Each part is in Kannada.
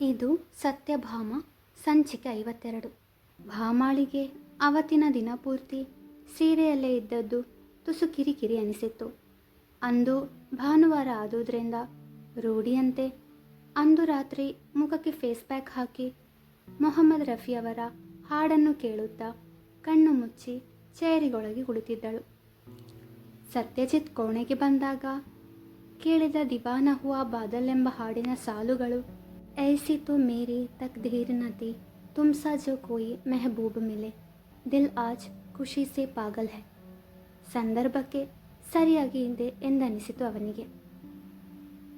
ಇದು ಸತ್ಯಭಾಮ, ಸಂಚಿಕೆ ಐವತ್ತೆರಡು. ಭಾಮಾಳಿಗೆ ಅವತ್ತಿನ ದಿನ ಪೂರ್ತಿ ಸೀರೆಯಲ್ಲೇ ಇದ್ದದ್ದು ತುಸು ಕಿರಿಕಿರಿ ಅನಿಸಿತ್ತು. ಅಂದು ಭಾನುವಾರ ಆದುದರಿಂದ ರೂಢಿಯಂತೆ ಅಂದು ರಾತ್ರಿ ಮುಖಕ್ಕೆ ಫೇಸ್ ಪ್ಯಾಕ್ ಹಾಕಿ ಮೊಹಮ್ಮದ್ ರಫಿಯವರ ಹಾಡನ್ನು ಕೇಳುತ್ತಾ ಕಣ್ಣು ಮುಚ್ಚಿ ಚೇರಿಗೊಳಗೆ ಕುಳಿತಿದ್ದಳು. ಸತ್ಯಜಿತ್ ಕೋಣೆಗೆ ಬಂದಾಗ ಕೇಳಿದ ದಿವಾನ ಹುವಾ ಬಾದಲ್ ಎಂಬ ಹಾಡಿನ ಸಾಲುಗಳು ಐಸಿ तकदीर ಮೇರಿ ತಕ್ದೀರ್ तुम सा जो ಕೋಯಿ ಮೆಹಬೂಬ್ ಮಿಲೆ ದಿಲ್ ಆಜ್ ಖುಷಿ ಸೆ ಪಾಗಲ್ ಹೈ ಸಂದರ್ಭಕ್ಕೆ ಸರಿಯಾಗಿ ಇದೆ ಎಂದನಿಸಿತು ಅವನಿಗೆ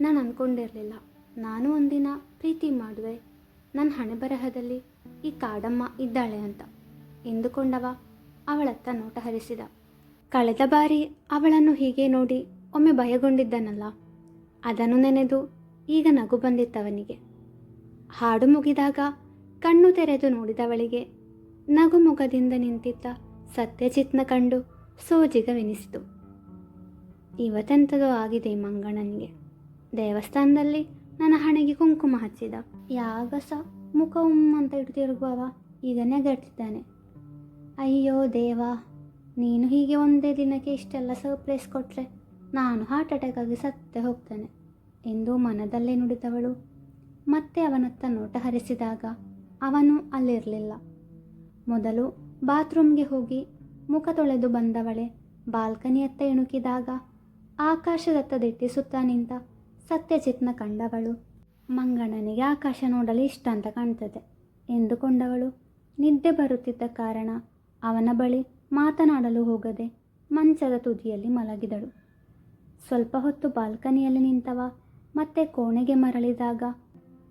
ನಾನು ಅಂದ್ಕೊಂಡಿರಲಿಲ್ಲ ನಾನು ಒಂದಿನ ಪ್ರೀತಿ ಮಾಡುವೆ ನನ್ನ ಹಣೆಬರಹದಲ್ಲಿ ಈ ಕಾಡಮ್ಮ ಇದ್ದಾಳೆ ಅಂತ ಎಂದುಕೊಂಡವ ಅವಳತ್ತ ನೋಟ ಹರಿಸಿದ ಕಳೆದ ಬಾರಿ ಅವಳನ್ನು ಹೀಗೆ ನೋಡಿ ಒಮ್ಮೆ ಭಯಗೊಂಡಿದ್ದನಲ್ಲ. ಅದನ್ನು ನೆನೆದು ಈಗ ನಗು ಬಂದಿತ್ತವನಿಗೆ. ಹಾಡು ಮುಗಿದಾಗ ಕಣ್ಣು ತೆರೆದು ನೋಡಿದವಳಿಗೆ ನಗು ಮುಖದಿಂದ ನಿಂತಿದ್ದ ಸತ್ಯಜಿತ್ನ ಕಂಡು ಸೋಜಿಗವೆನಿಸಿತು. ಇವತ್ತೆಂಥದೋ ಆಗಿದೆ ಈ ಮಂಗಣ್ಣನಿಗೆ ದೇವಸ್ಥಾನದಲ್ಲಿ ನನ್ನ ಹಣೆಗೆ ಕುಂಕುಮ ಹಚ್ಚಿದ. ಯಾಗ ಸಹ ಮುಖ ಅಂತ ಇಟ್ಟು ತಿರುಗುವವ ಗಟ್ಟಿದ್ದಾನೆ. ಅಯ್ಯೋ ದೇವಾ, ನೀನು ಹೀಗೆ ಒಂದೇ ದಿನಕ್ಕೆ ಇಷ್ಟೆಲ್ಲ ಸರ್ಪ್ರೈಸ್ ಕೊಟ್ಟರೆ ನಾನು ಹಾರ್ಟ್ ಅಟ್ಯಾಕ್ ಆಗಿ ಸತ್ತೇ ಹೋಗ್ತೇನೆ. ಎಂದು ಮನದಲ್ಲೇ ನುಡಿದವಳು ಮತ್ತೆ ಅವನತ್ತ ನೋಟ ಹರಿಸಿದಾಗ ಅವನು ಅಲ್ಲಿರಲಿಲ್ಲ. ಮೊದಲು ಬಾತ್ರೂಮ್ಗೆ ಹೋಗಿ ಮುಖ ತೊಳೆದು ಬಂದವಳೆ ಬಾಲ್ಕನಿಯತ್ತ ಇಣುಕಿದಾಗ ಆಕಾಶದತ್ತ ದಿಟ್ಟಿಸುತ್ತಾ ನಿಂತ ಸತ್ಯಜಿತ್ನ ಕಂಡವಳು, ಮಂಗಣ್ಣನಿಗೆ ಆಕಾಶ ನೋಡಲು ಇಷ್ಟ ಅಂತ ಕಾಣ್ತದೆ ಎಂದುಕೊಂಡವಳು. ನಿದ್ದೆ ಬರುತ್ತಿದ್ದ ಕಾರಣ ಅವನ ಬಳಿ ಮಾತನಾಡಲು ಹೋಗದೆ ಮಂಚದ ತುದಿಯಲ್ಲಿ ಮಲಗಿದಳು. ಸ್ವಲ್ಪ ಹೊತ್ತು ಬಾಲ್ಕನಿಯಲ್ಲಿ ನಿಂತವ ಮತ್ತೆ ಕೋಣೆಗೆ ಮರಳಿದಾಗ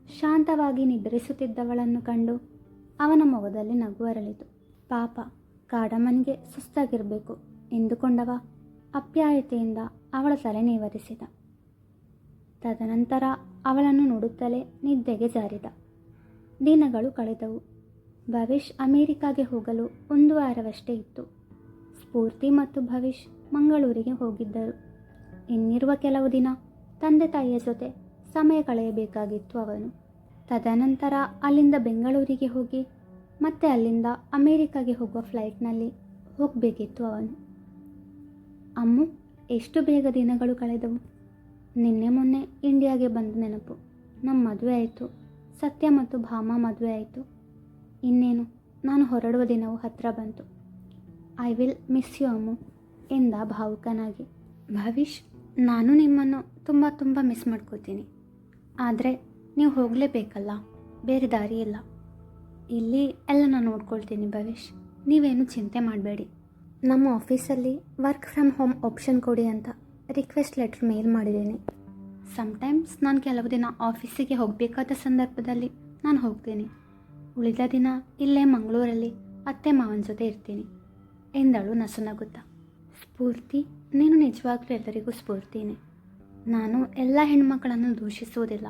ಶಾಂತವಾಗಿ ನಿದ್ರಿಸುತ್ತಿದ್ದವಳನ್ನು ಕಂಡು ಅವನ ಮೊಗದಲ್ಲಿ ನಗು ಅರಳಿತು. ಪಾಪ, ಕಾಡಮ್ಮನಿಗೆ ಸುಸ್ತಾಗಿರಬೇಕು ಎಂದುಕೊಂಡವ ಅಪ್ಯಾಯತೆಯಿಂದ ಅವಳ ತಲೆ ನೇವರಿಸಿದ. ತದನಂತರ ಅವಳನ್ನು ನೋಡುತ್ತಲೇ ನಿದ್ದೆಗೆ ಜಾರಿದ. ದಿನಗಳು ಕಳೆದವು. ಭವಿಷ್ ಅಮೇರಿಕಾಗೆ ಹೋಗಲು ಒಂದು ವಾರವಷ್ಟೇ ಇತ್ತು. ಸ್ಫೂರ್ತಿ ಮತ್ತು ಭವಿಷ್ ಮಂಗಳೂರಿಗೆ ಹೋಗಿದ್ದರು. ಇನ್ನಿರುವ ಕೆಲವು ದಿನ ತಂದೆ ತಾಯಿಯ ಜೊತೆ ಸಮಯ ಕಳೆಯಬೇಕಾಗಿತ್ತು ಅವನು. ತದನಂತರ ಅಲ್ಲಿಂದ ಬೆಂಗಳೂರಿಗೆ ಹೋಗಿ, ಮತ್ತೆ ಅಲ್ಲಿಂದ ಅಮೇರಿಕಾಗೆ ಹೋಗುವ ಫ್ಲೈಟ್ನಲ್ಲಿ ಹೋಗಬೇಕಿತ್ತು ಅವನು. ಅಮ್ಮು, ಎಷ್ಟು ಬೇಗ ದಿನಗಳು ಕಳೆದವು? ನಿನ್ನೆ ಮೊನ್ನೆ ಇಂಡಿಯಾಗೆ ಬಂದ ನೆನಪು. ನಮ್ಮ ಮದುವೆ ಆಯಿತು. ಸತ್ಯ ಮತ್ತು ಭಾಮ ಮದುವೆ ಆಯಿತು. ಇನ್ನೇನು, ನಾನು ಹೊರಡುವ ದಿನವು ಹತ್ತಿರ ಬಂತು. I will miss you Ammu, ಎಂದ ಭಾವುಕನಾಗಿ. ಭವಿಷ್ ನಾನು ನಿಮ್ಮನ್ನು ತುಂಬ ತುಂಬ ಮಿಸ್ ಮಾಡ್ಕೋತೀನಿ. ಆದರೆ ನೀವು ಹೋಗಲೇಬೇಕಲ್ಲ, ಬೇರೆ ದಾರಿ ಇಲ್ಲ. ಇಲ್ಲಿ ಎಲ್ಲ ನಾನು ನೋಡ್ಕೊಳ್ತೀನಿ ಭವಿಷ್ ನೀವೇನು ಚಿಂತೆ ಮಾಡಬೇಡಿ. ನಮ್ಮ ಆಫೀಸಲ್ಲಿ ವರ್ಕ್ ಫ್ರಮ್ ಹೋಮ್ ಆಪ್ಷನ್ ಕೊಡಿ ಅಂತ ರಿಕ್ವೆಸ್ಟ್ ಲೆಟ್ರ್ ಮೇಲ್ ಮಾಡಿದ್ದೀನಿ. ಸಮ್ಟೈಮ್ಸ್ ನಾನು ಕೆಲವು ದಿನ ಆಫೀಸಿಗೆ ಹೋಗಬೇಕಾದ ಸಂದರ್ಭದಲ್ಲಿ ನಾನು ಹೋಗ್ತೀನಿ. ಉಳಿದ ದಿನ ಇಲ್ಲೇ ಮಂಗಳೂರಲ್ಲಿ ಅತ್ತೆ ಮಾವನ ಜೊತೆ ಇರ್ತೀನಿ. ಎಂದಳು ನಸುನಗುತ್ತಾ. ಸ್ಫೂರ್ತಿ, ನೀನು ನಿಜವಾಗ್ಲೂ ಎಲ್ಲರಿಗೂ ಸ್ಫೂರ್ತಿನೇ. ನಾನು ಎಲ್ಲ ಹೆಣ್ಮಕ್ಕಳನ್ನು ದೂಷಿಸುವುದಿಲ್ಲ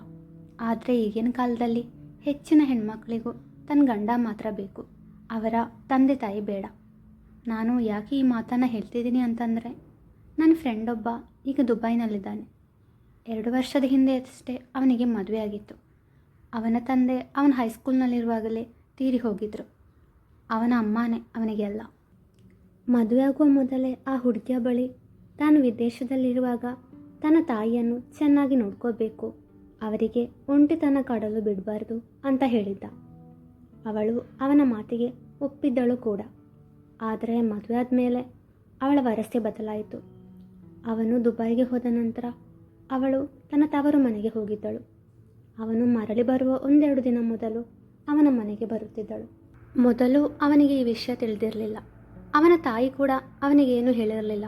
ಆದರೆ ಈಗಿನ ಕಾಲದಲ್ಲಿ ಹೆಚ್ಚಿನ ಹೆಣ್ಮಕ್ಳಿಗೂ ತನ್ನ ಗಂಡ ಮಾತ್ರ ಬೇಕು. ಅವರ ತಂದೆ ತಾಯಿ ಬೇಡ. ನಾನು ಯಾಕೆ ಈ ಮಾತನ್ನು ಹೇಳ್ತಿದ್ದೀನಿ ಅಂತಂದರೆ ನನ್ನ ಫ್ರೆಂಡ್ ಒಬ್ಬ ಈಗ ದುಬೈನಲ್ಲಿದ್ದಾನೆ. ಎರಡು ವರ್ಷದ ಹಿಂದೆ ಅಷ್ಟೇ ಅವನಿಗೆ ಮದುವೆ ಆಗಿತ್ತು. ಅವನ ತಂದೆ ಅವನ ಹೈಸ್ಕೂಲ್ನಲ್ಲಿರುವಾಗಲೇ ತೀರಿ ಹೋಗಿದ್ರು. ಅವನ ಅಮ್ಮನೇ ಅವನಿಗೆಲ್ಲ ಮದುವೆಯಾಗುವ ಮೊದಲೇ ಆ ಹುಡುಗಿಯ ಬಳಿ ತಾನು ವಿದೇಶದಲ್ಲಿರುವಾಗ ತನ್ನ ತಾಯಿಯನ್ನು ಚೆನ್ನಾಗಿ ನೋಡ್ಕೋಬೇಕು. ಅವರಿಗೆ ಒಂಟಿತನ ಕಾಡಲು ಬಿಡಬಾರ್ದು ಅಂತ ಹೇಳಿದ್ದ. ಅವಳು ಅವನ ಮಾತಿಗೆ ಒಪ್ಪಿದ್ದಳು ಕೂಡ. ಆದರೆ ಮದುವೆ ಆದಮೇಲೆ ಅವಳ ವರಸೆ ಬದಲಾಯಿತು. ಅವನು ದುಬೈಗೆ ಹೋದ ನಂತರ ಅವಳು ತನ್ನ ತವರು ಮನೆಗೆ ಹೋಗಿದ್ದಳು. ಅವನು ಮರಳಿ ಬರುವ ಒಂದೆರಡು ದಿನ ಮೊದಲು ಅವನ ಮನೆಗೆ ಬರುತ್ತಿದ್ದಳು. ಮೊದಲು ಅವನಿಗೆ ಈ ವಿಷಯ ತಿಳಿದಿರಲಿಲ್ಲ. ಅವನ ತಾಯಿ ಕೂಡ ಅವನಿಗೇನು ಹೇಳಿರಲಿಲ್ಲ.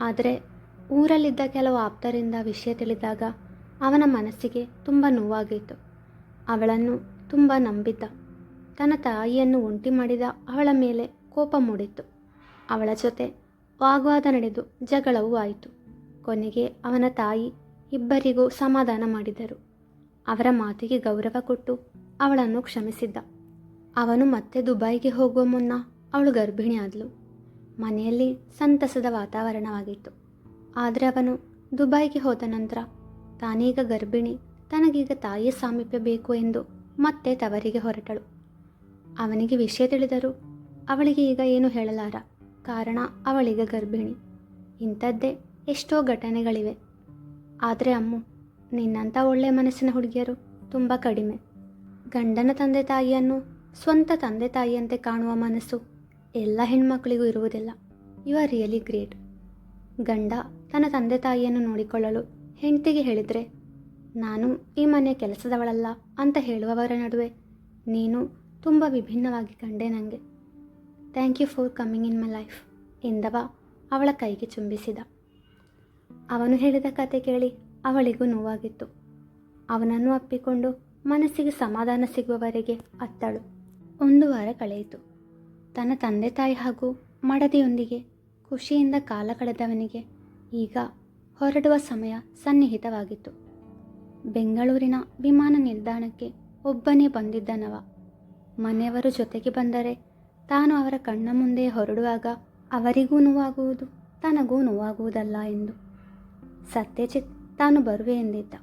ಆದರೆ ಊರಲ್ಲಿದ್ದ ಕೆಲವು ಆಪ್ತರಿಂದ ವಿಷಯ ತಿಳಿದಾಗ ಅವನ ಮನಸ್ಸಿಗೆ ತುಂಬ ನೋವಾಗಿತ್ತು ಅವಳನ್ನು ತುಂಬ ನಂಬಿದ್ದ. ತನ್ನ ತಾಯಿಯನ್ನು ಒಂಟಿ ಮಾಡಿದ ಅವಳ ಮೇಲೆ ಕೋಪ ಮೂಡಿತ್ತು. ಅವಳ ಜೊತೆ ವಾಗ್ವಾದ ನಡೆದು ಜಗಳವೂ ಆಯಿತು. ಕೊನೆಗೆ ಅವನ ತಾಯಿ ಇಬ್ಬರಿಗೂ ಸಮಾಧಾನ ಮಾಡಿದರು. ಅವರ ಮಾತಿಗೆ ಗೌರವ ಕೊಟ್ಟು ಅವಳನ್ನು ಕ್ಷಮಿಸಿದ್ದ. ಅವನು ಮತ್ತೆ ದುಬೈಗೆ ಹೋಗುವ ಮುನ್ನ ಅವಳು ಗರ್ಭಿಣಿ ಆದಳು ಮನೆಯಲ್ಲಿ ಸಂತಸದ ವಾತಾವರಣವಾಗಿತ್ತು. ಆದರೆ ಅವನು ದುಬೈಗೆ ಹೋದ ನಂತರ ತಾನೀಗ ಗರ್ಭಿಣಿ, ತನಗೀಗ ತಾಯಿಯ ಸಾಮೀಪ್ಯ ಬೇಕು ಎಂದು ಮತ್ತೆ ತವರಿಗೆ ಹೊರಟಳು. ಅವನಿಗೆ ವಿಷಯ ತಿಳಿದರು ಅವಳಿಗೆ ಈಗ ಏನು ಹೇಳಲಾರ? ಕಾರಣ ಅವಳಿಗೆ ಗರ್ಭಿಣಿ. ಇಂಥದ್ದೇ ಎಷ್ಟೋ ಘಟನೆಗಳಿವೆ. ಆದರೆ ಅಮ್ಮು, ನಿನ್ನಂಥ ಒಳ್ಳೆಯ ಮನಸ್ಸಿನ ಹುಡುಗಿಯರು ತುಂಬ ಕಡಿಮೆ. ಗಂಡನ ತಂದೆ ತಾಯಿಯನ್ನು ಸ್ವಂತ ತಂದೆ ತಾಯಿಯಂತೆ ಕಾಣುವ ಮನಸ್ಸು ಎಲ್ಲ ಹೆಣ್ಮಕ್ಳಿಗೂ ಇರುವುದಿಲ್ಲ. ಯು ಆರ್ ರಿಯಲಿ ಗ್ರೇಟ್ ಗಂಡ ತನ್ನ ತಂದೆ ತಾಯಿಯನ್ನು ನೋಡಿಕೊಳ್ಳಲು ಹೆಂಡತಿಗೆ ಹೇಳಿದರೆ, ನಾನು ಈ ಮನೆಯ ಕೆಲಸದವಳಲ್ಲ ಅಂತ ಹೇಳುವವರ ನಡುವೆ ನೀನು ತುಂಬ ವಿಭಿನ್ನವಾಗಿ ಕಂಡೆ ನನಗೆ thank you for coming in my life ಎಂದವ ಅವಳ ಕೈಗೆ ಚುಂಬಿಸಿದ. ಅವನು ಹೇಳಿದ ಕತೆ ಕೇಳಿ ಅವಳಿಗೂ ನೋವಾಗಿತ್ತು. ಅವನನ್ನು ಅಪ್ಪಿಕೊಂಡು ಮನಸ್ಸಿಗೆ ಸಮಾಧಾನ ಸಿಗುವವರೆಗೆ ಅತ್ತಳು. ಒಂದು ವಾರ ಕಳೆಯಿತು. ತನ್ನ ತಂದೆ ತಾಯಿ ಹಾಗೂ ಮಡದಿಯೊಂದಿಗೆ ಖುಷಿಯಿಂದ ಕಾಲ ಕಳೆದವನಿಗೆ ಈಗ ಹೊರಡುವ ಸಮಯ ಸನ್ನಿಹಿತವಾಗಿತ್ತು. ಬೆಂಗಳೂರಿನ ವಿಮಾನ ನಿಲ್ದಾಣಕ್ಕೆ ಒಬ್ಬನೇ ಬಂದಿದ್ದನವ. ಮನೆಯವರು ಜೊತೆಗೆ ಬಂದರೆ ತಾನು ಅವರ ಕಣ್ಣ ಮುಂದೆ ಹೊರಡುವಾಗ ಅವರಿಗೂ ನೋವಾಗುವುದು, ತನಗೂ ನೋವಾಗುವುದಲ್ಲ ಎಂದು. ಸತ್ಯಜಿತ್ ತಾನು ಬರುವೆ ಎಂದಿದ್ದ.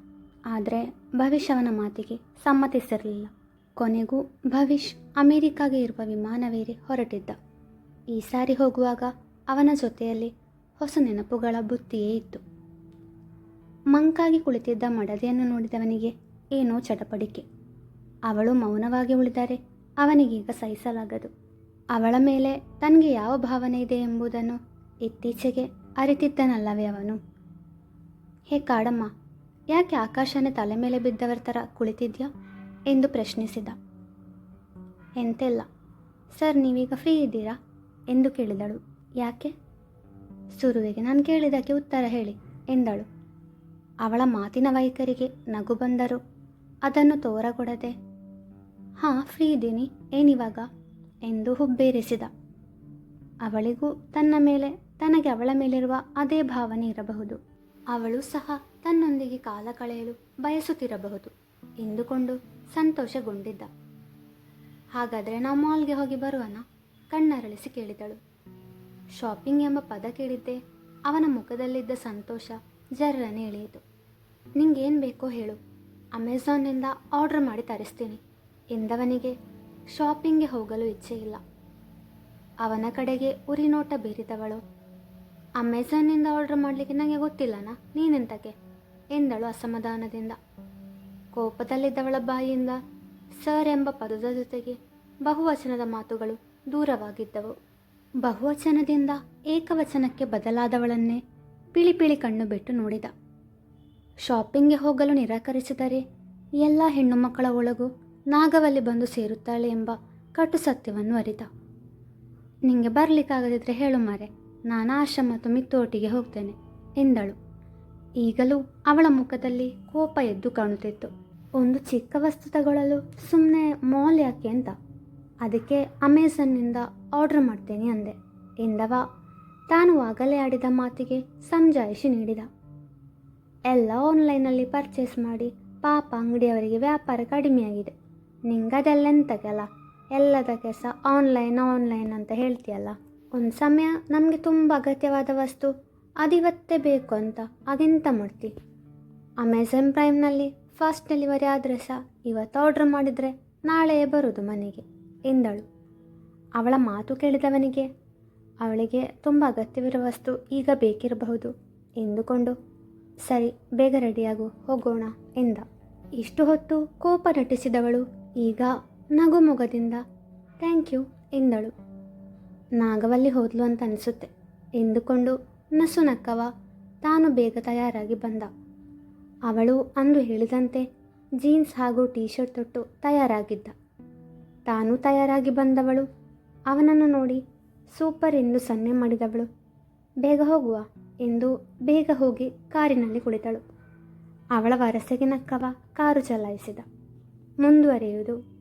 ಆದರೆ ಭವಿಷ್ ಅವನ ಮಾತಿಗೆ ಸಮ್ಮತಿಸಿರಲಿಲ್ಲ. ಕೊನೆಗೂ ಭವಿಷ್ ಅಮೆರಿಕಾಗೆ ಇರುವ ವಿಮಾನವೇರಿ ಹೊರಟಿದ್ದ. ಈ ಸಾರಿ ಹೋಗುವಾಗ ಅವನ ಜೊತೆಯಲ್ಲಿ ಹೊಸ ನೆನಪುಗಳ ಬುತ್ತಿಯೇ ಇತ್ತು. ಮಂಕಾಗಿ ಕುಳಿತಿದ್ದ ಮಡದಿಯನ್ನು ನೋಡಿದವನಿಗೆ ಏನೋ ಚಟಪಡಿಕೆ. ಅವಳು ಮೌನವಾಗಿ ಉಳಿದರೆ ಅವನಿಗೀಗ ಸಹಿಸಲಾಗದು. ಅವಳ ಮೇಲೆ ತನಗೆ ಯಾವ ಭಾವನೆ ಇದೆ ಎಂಬುದನ್ನು ಇತ್ತೀಚೆಗೆ ಅರಿತಿದ್ದನಲ್ಲವೇ ಅವನು. ಹೇ ಕಾಡಮ್ಮ, ಯಾಕೆ ಆಕಾಶನೇ ತಲೆ ಮೇಲೆ ಬಿದ್ದವರ ಥರ ಕುಳಿತಿದ್ಯಾ ಎಂದು ಪ್ರಶ್ನಿಸಿದ. ಎಂತೆಲ್ಲ, ಸರ್ ನೀವೀಗ ಫ್ರೀ ಇದ್ದೀರಾ ಎಂದು ಕೇಳಿದಳು. ಯಾಕೆ? ಸುರುವಿಗೆ ನಾನು ಕೇಳಿದಕ್ಕೆ ಉತ್ತರ ಹೇಳಿ, ಎಂದಳು. ಅವಳ ಮಾತಿನ ವೈಖರಿಗೆ ನಗು ಬಂದರು. ಅದನ್ನು ತೋರಗೊಡದೆ, ಹಾಂ, ಫ್ರೀ ಇದ್ದೀನಿ, ಏನಿವಾಗ? ಎಂದು ಹುಬ್ಬೇರಿಸಿದ. ಅವಳಿಗೂ ತನ್ನ ಮೇಲೆ, ತನಗೆ ಅವಳ ಮೇಲಿರುವ ಅದೇ ಭಾವನೆ ಇರಬಹುದು. ಅವಳು ಸಹ ತನ್ನೊಂದಿಗೆ ಕಾಲ ಕಳೆಯಲು ಬಯಸುತ್ತಿರಬಹುದು, ಎಂದುಕೊಂಡು ಸಂತೋಷಗೊಂಡಿದ್ದ. ಹಾಗಾದರೆ ನಾವು ಮಾಲ್ಗೆ ಹೋಗಿ ಬರುವನ? ಕಣ್ಣರಳಿಸಿ ಕೇಳಿದಳು. ಶಾಪಿಂಗ್ ಎಂಬ ಪದ ಕೇಳಿದ್ದೆ. ಅವನ ಮುಖದಲ್ಲಿದ್ದ ಸಂತೋಷ ಜರ್ರನೆ ಇಳಿಯಿತು ನಿಂಗೇನು ಬೇಕೋ ಹೇಳು. ಅಮೆಝಾನ್ನಿಂದ ಆರ್ಡರ್ ಮಾಡಿ ತರಿಸ್ತೀನಿ. ಎಂದವನಿಗೆ ಶಾಪಿಂಗ್ಗೆ ಹೋಗಲು ಇಚ್ಛೆ ಇಲ್ಲ ಅವನ ಕಡೆಗೆ ಉರಿನೋಟ ಬೀರಿದವಳು. ಅಮೆಝಾನ್ನಿಂದ ಆರ್ಡರ್ ಮಾಡಲಿಕ್ಕೆ ನನಗೆ ಗೊತ್ತಿಲ್ಲನ? ನೀನೆಂತಕ್ಕೆ ಎಂದಳು ಅಸಮಾಧಾನದಿಂದ. ಕೋಪದಲ್ಲಿದ್ದವಳ ಬಾಯಿಯಿಂದ ಸರ್ ಎಂಬ ಪದದ ಜೊತೆಗೆ ಬಹುವಚನದ ಮಾತುಗಳು ದೂರವಾಗಿದ್ದವು. ಬಹುವಚನದಿಂದ ಏಕವಚನಕ್ಕೆ ಬದಲಾದವಳನ್ನೇ ಪಿಳಿ ಪಿಳಿ ಕಣ್ಣು ಬಿಟ್ಟು ನೋಡಿದ. ಶಾಪಿಂಗ್ಗೆ ಹೋಗಲು ನಿರಾಕರಿಸಿದರೆ ಎಲ್ಲ ಹೆಣ್ಣು ಮಕ್ಕಳ ಒಳಗೂ ನಾಗವಲ್ಲಿ ಬಂದು ಸೇರುತ್ತಾಳೆ ಎಂಬ ಕಟು ಸತ್ಯವನ್ನು ಅರಿತ. ನಿಂಗೆ ಬರಲಿಕ್ಕಾಗದಿದ್ರೆ ಹೇಳು ಮಾರೆ, ನಾನು ಆಶ್ರಮ ಮತ್ತು ಮಿತ್ತೋಟಿಗೆ ಹೋಗ್ತೇನೆ ಎಂದಳು. ಈಗಲೂ ಅವಳ ಮುಖದಲ್ಲಿ ಕೋಪ ಎದ್ದು ಕಾಣುತ್ತಿತ್ತು. ಒಂದು ಚಿಕ್ಕ ವಸ್ತು ತಗೊಳ್ಳಲು ಸುಮ್ಮನೆ ಮಾಲ್ ಯಾಕೆ ಅಂತ ಅದಕ್ಕೆ ಅಮೆಝನ್ನಿಂದ ಆರ್ಡರ್ ಮಾಡ್ತೇನೆ ಅಂದೆ. ಎಂದವ. ತಾನು ಆಗಲೇ ಆಡಿದ ಮಾತಿಗೆ ಸಮಜಾಯಿಷಿ ನೀಡಿದ. ಎಲ್ಲ ಆನ್ಲೈನಲ್ಲಿ ಪರ್ಚೇಸ್ ಮಾಡಿ ಪಾಪ ಅಂಗಡಿಯವರಿಗೆ ವ್ಯಾಪಾರ ಕಡಿಮೆಯಾಗಿದೆ. ನಿಂಗದೆಲ್ಲೆಂತಕ್ಕೆಲ್ಲ ಎಲ್ಲದಕ್ಕೆ ಕೆಲಸ ಆನ್ಲೈನ್ ಆನ್ಲೈನ್ ಅಂತ ಹೇಳ್ತೀಯಲ್ಲ? ಒಂದು ಸಮಯ ನಮಗೆ ತುಂಬ ಅಗತ್ಯವಾದ ವಸ್ತು ಅದಿವತ್ತೇ ಬೇಕು ಅಂತ ಅದೆಂತ ಮಾಡ್ತಿ? ಅಮೆಝಾನ್ ಪ್ರೈಮ್ನಲ್ಲಿ ಫಾಸ್ಟ್ ಡೆಲಿವರಿ ಆದರೆ ಸಹ ಇವತ್ತು ಆರ್ಡ್ರ್ ಮಾಡಿದರೆ ನಾಳೆಯೇ ಬರೋದು ಮನೆಗೆ. ಎಂದಳು. ಅವಳ ಮಾತು ಕೇಳಿದವನಿಗೆ, ಅವಳಿಗೆ ತುಂಬ ಅಗತ್ಯವಿರುವ ವಸ್ತು ಈಗ ಬೇಕಿರಬಹುದು. ಎಂದುಕೊಂಡು, ಸರಿ, ಬೇಗ ರೆಡಿಯಾಗು, ಹೋಗೋಣ ಎಂದ. ಇಷ್ಟು ಹೊತ್ತು ಕೋಪ ನಟಿಸಿದವಳು ಈಗ ನಗುಮೊಗದಿಂದ ಥ್ಯಾಂಕ್ ಯು ಎಂದಳು. ನಾಗವಲ್ಲಿ ಹೋದ್ಲು ಅಂತ ಅನಿಸುತ್ತೆ ಎಂದುಕೊಂಡು ನಸು ನಕ್ಕವ ತಾನು ಬೇಗ ತಯಾರಾಗಿ ಬಂದ. ಅವಳು ಅಂದು ಹೇಳಿದಂತೆ ಜೀನ್ಸ್ ಹಾಗೂ ಟೀ ಶರ್ಟ್ ತೊಟ್ಟು ತಯಾರಾಗಿದ್ದ. ತಾನು ತಯಾರಾಗಿ ಬಂದವಳು. ಅವನನ್ನು ನೋಡಿ ಸೂಪರ್ ಎಂದು ಸನ್ನೆ ಮಾಡಿದವಳು. ಬೇಗ ಹೋಗುವ ಎಂದು ಬೇಗ ಹೋಗಿ ಕಾರಿನಲ್ಲಿ ಕುಳಿತಳು. ಅವಳ ವರಸೆಗೆ ನಕ್ಕವ ಕಾರು ಚಲಾಯಿಸಿದ. ಮುಂದುವರಿಯುವುದು